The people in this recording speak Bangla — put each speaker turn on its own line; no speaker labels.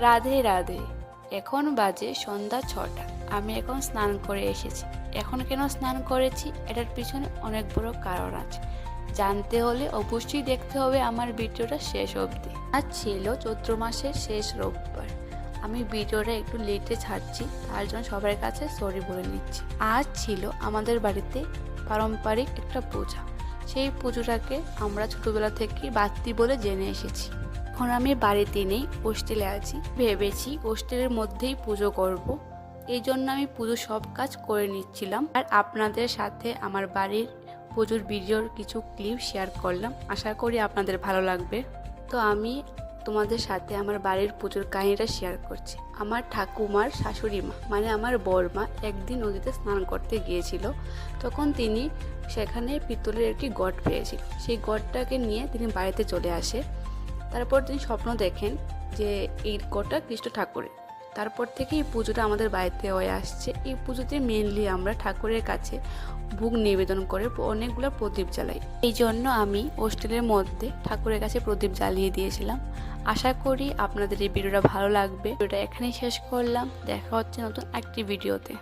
রাধে রাধে। এখন বাজে সন্ধ্যা ছটা। আমি এখন স্নান করে এসেছি। এখন কেন স্নান করেছি? এটার পিছনে অনেক বড় কারণ আছে। জানতে হলে অবশ্যই দেখতে হবে আমার ভিডিওটা শেষ অবধি। আর ছিল চৈত্র মাসের শেষ রোববার। আমি ভিডিওটা একটু লেটে ছাড়ছি তার জন্য সবার কাছে সরি বলে নিচ্ছি। আজ ছিল আমাদের বাড়িতে পারম্পরিক একটা পূজা। সেই পুজোটাকে আমরা ছোটবেলা থেকে বাত্তি বলে জেনে এসেছি। এখন আমি বাড়িতে নেই, হোস্টেলে আছি। ভেবেছি হোস্টেলের মধ্যেই পুজো করব। এই জন্য আমি পুজো সব কাজ করে নিচ্ছিলাম। আর আপনাদের সাথে আমার বাড়ির পুজোর ভিডিওর কিছু ক্লিপ শেয়ার করলাম। আশা করি আপনাদের ভালো লাগবে। তো আমি তোমাদের সাথে আমার বাড়ির পুজোর কাহিনীটা শেয়ার করছি। আমার ঠাকুমার শাশুড়ি মা মানে আমার বড়মা একদিন নদীতে স্নান করতে গিয়েছিল। তখন তিনি সেখানে পিতলের একটি গট পেয়েছিল। সেই গটটাকে নিয়ে তিনি বাড়িতে চলে আসে। তারপর তিনি স্বপ্ন দেখেন যে এই গটটা কৃষ্ণ ঠাকুরের। তারপর থেকে এই পুজোটা আমাদের বাড়িতে হয়ে আসছে। এই পুজোতে মেনলি আমরা ঠাকুরের কাছে ভোগ নিবেদন করে অনেকগুলো প্রদীপ জ্বালাই। এই জন্য আমি হোস্টেলের মধ্যে ঠাকুরের কাছে প্রদীপ জ্বালিয়ে দিয়েছিলাম। আশা করি আপনাদের এই ভিডিওটা ভালো লাগবে। ভিডিওটা এখানেই শেষ করলাম। দেখা হচ্ছে নতুন একটি ভিডিওতে।